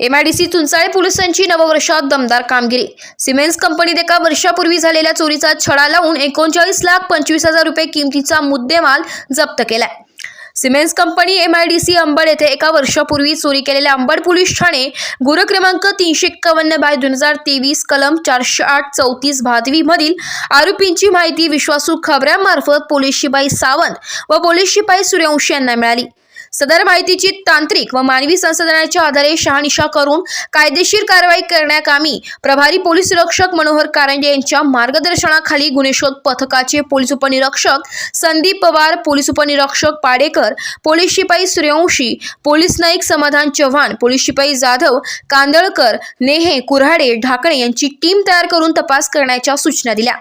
MIDC Chunchale पोलिसांची नववर्षात दमदार कामगिरी. सिमेंट्स कंपनीत एका वर्षापूर्वी झालेल्या चोरीचा छडा लावून एकोणचाळीस लाख पंचवीस हजार रुपये किमतीचा मुद्देमाल जप्त केलाय. सिमेंट्स कंपनी एमआयडीसी अंबड येथे एका वर्षापूर्वी चोरी केलेल्या अंबड पोलीस ठाणे गुर क्रमांक तीनशे एक्कावन्न बाय दोन हजार तेवीस कलम चारशे आठ चौतीस भादवी मधील आरोपींची माहिती विश्वासू खबऱ्यांमार्फत पोलीस शिपाई सावंत व पोलीस शिपाई सूर्यवंशी यांना मिळाली. सदर माहितीची तांत्रिक व मानवी संसाधनाच्या आधारे शहानिशा करून कायदेशीर कारवाई करण्याकामी प्रभारी पोलीस निरीक्षक मनोहर कारंडे यांच्या मार्गदर्शनाखाली गुन्हे शोध पथकाचे पोलीस उपनिरीक्षक संदीप पवार पोलीस उपनिरीक्षक पाडेकर पोलीस शिपाई सूर्यवंशी पोलीस नाईक समाधान चव्हाण पोलीस शिपाई जाधव कांदळकर नेहे कुऱ्हाडे ढाकणे यांची टीम तयार करून तपास करण्याच्या सूचना दिल्या.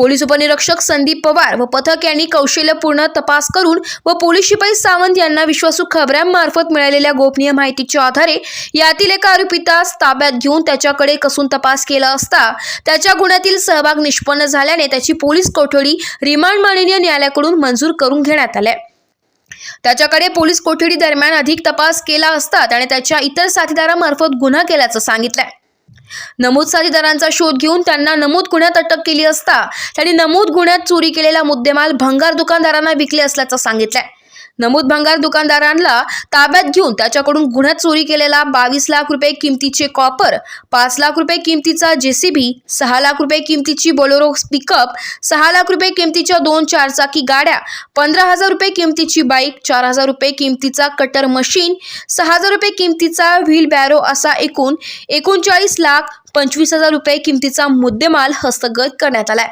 पोलीस उपनिरीक्षक संदीप पवार व पथक यांनी कौशल्यपूर्ण तपास करून व पोलीस शिपाई सावंत यांना विश्वासू खबऱ्यांमार्फत मिळालेल्या गोपनीय माहितीच्या आधारे यातील एका आरोपितास ताब्यात घेऊन त्याच्याकडे कसून तपास केला असता त्याच्या गुन्ह्यातील सहभाग निष्पन्न झाल्याने त्याची पोलीस कोठडी रिमांड माननीय न्यायालयाकडून मंजूर करून घेण्यात आल्या त्याच्याकडे पोलीस कोठडी दरम्यान अधिक तपास केला असता त्याने त्याच्या इतर साथीदारामार्फत गुन्हा केल्याचं सांगितलंय. नमूद साथीदारांचा शोध घेऊन त्यांना नमूद गुन्ह्यात अटक केली असता त्यांनी नमूद गुन्ह्यात चोरी केलेला मुद्देमाल भंगार दुकानदारांना विकले असल्याचं सांगितलंय. नमूद भंगार दुकानदारांना ताब्यात घेऊन त्याच्याकडून गुन्ह्यात चोरी केलेला बावीस लाख रुपये किमतीचे कॉपर पाच लाख रुपये किमतीचा जेसीबी सहा लाख रुपये किमतीची बोलेरो पिकअप सहा लाख रुपये किमतीच्या दोन चारचाकी गाड्या पंधरा हजार रुपये किमतीची बाईक चार हजार रुपये किमतीचा कटर मशीन सहा हजार रुपये किमतीचा व्हील बॅरो असा एकूण एकोणचाळीस लाख पंचवीस हजार रुपये किमतीचा मुद्देमाल हस्तगत करण्यात आलाय.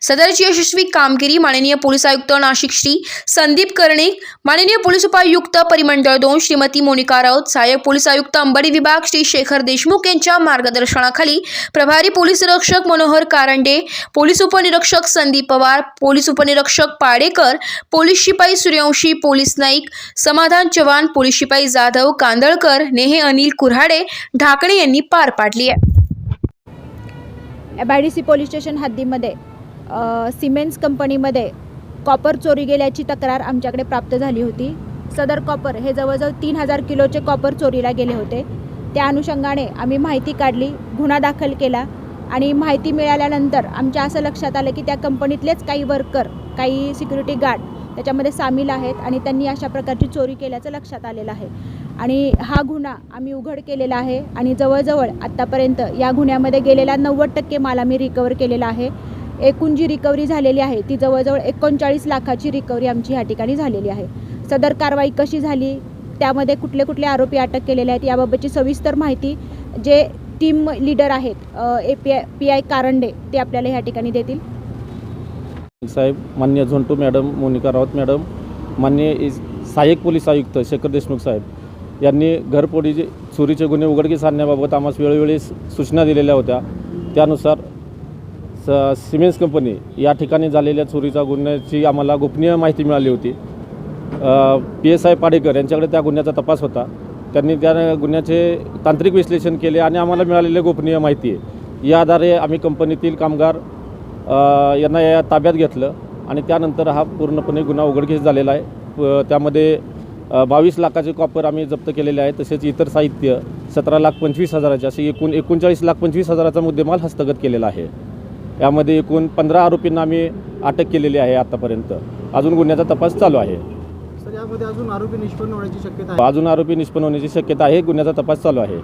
सदरची यशस्वी कामगिरी माननीय पोलीस आयुक्त नाशिक श्री संदीप कर्णिक माननीय पोलीस उपायुक्त परिमंडळ दोन श्रीमती मोनिका राऊत सहाय्यक पोलीस आयुक्त अंबडी विभाग श्री शेखर देशमुख यांच्या मार्गदर्शनाखाली प्रभारी पोलीस निरीक्षक मनोहर कारंडे पोलीस उपनिरीक्षक संदीप पवार पोलीस उपनिरीक्षक पाडेकर पोलीस शिपाई सूर्यवंशी पोलीस नाईक समाधान चव्हाण पोलीस शिपाई जाधव कांदळकर नेहे अनिल कुऱ्हाडे ढाकणे यांनी पार पाडली आहे. सी पोलीस स्टेशन हद्दीमध्ये सिमेंट्स कंपनीमध्ये कॉपर चोरी गेल्याची तक्रार आमच्याकडे प्राप्त झाली होती. सदर कॉपर हे जवळजवळ तीन हजार किलोचे कॉपर चोरीला गेले होते. त्या अनुषंगाने आम्ही माहिती काढली गुन्हा दाखल केला आणि माहिती मिळाल्यानंतर आमच्या असं लक्षात आलं की त्या कंपनीतलेच काही वर्कर काही सिक्युरिटी गार्ड त्याच्यामध्ये सामील आहेत आणि त्यांनी अशा प्रकारची चोरी केल्याचं लक्षात आलेलं आहे. आणि हा गुन्हा आम्ही उघड केलेला आहे आणि जवळजवळ आत्तापर्यंत या गुन्ह्यामध्ये गेलेला नव्वद टक्के माल आम्ही रिकवर केलेला आहे. एकूण जी रिकव्हरी झालेली आहे ती जवळजवळ एकोणचाळीस लाखाची रिकव्हरी आमची या ठिकाणी झालेली आहे. सदर कारवाई कशी झाली त्यामध्ये कुठले कुठले आरोपी अटक केलेले आहेत याबाबतची सविस्तर माहिती जे टीम लीडर आहेत A P I P I Karande ते आपल्याला या ठिकाणी देतील. साहेब मान्य झोंटू मॅडम मोनिका राऊत मॅडम मान्य सहाय्यक पोलीस आयुक्त शेखर देशमुख साहेब यांनी घरपोडीचे चोरीचे गुन्हे उघडकीस आणण्याबाबत आम्हाला वेळोवेळी सूचना दिलेल्या होत्या. त्यानुसार स सिमेन्स कंपनी या ठिकाणी झालेल्या चोरीचा गुन्ह्याची आम्हाला गोपनीय माहिती मिळाली होती. पी एस आय पाडेकर यांच्याकडे त्या गुन्ह्याचा तपास होता. त्यांनी त्या गुन्ह्याचे तांत्रिक विश्लेषण केले आणि आम्हाला मिळालेली गोपनीय माहिती आहे. या आधारे आम्ही कंपनीतील कामगार यांना या ताब्यात घेतलं आणि त्यानंतर हा पूर्णपणे गुन्हा उघडकीस झालेला आहे. त्यामध्ये बावीस लाखाचे कॉपर आम्ही जप्त केलेले आहे तसेच इतर साहित्य सतरा लाख पंचवीस हजाराचे असे एकूण एकोणचाळीस लाख पंचवीस हजाराचा मुद्देमाल हस्तगत केलेला आहे. यामध्ये एकूण पंधरा आरोपींना आम्ही अटक केलेली आहे आतापर्यंत. अजून गुन्ह्याचा तपास चालू आहे. यामध्ये अजून आरोपी निष्पन्न होण्याची शक्यता अजून आरोपी निष्पन्न होण्याची शक्यता आहे गुन्ह्याचा तपास चालू आहे.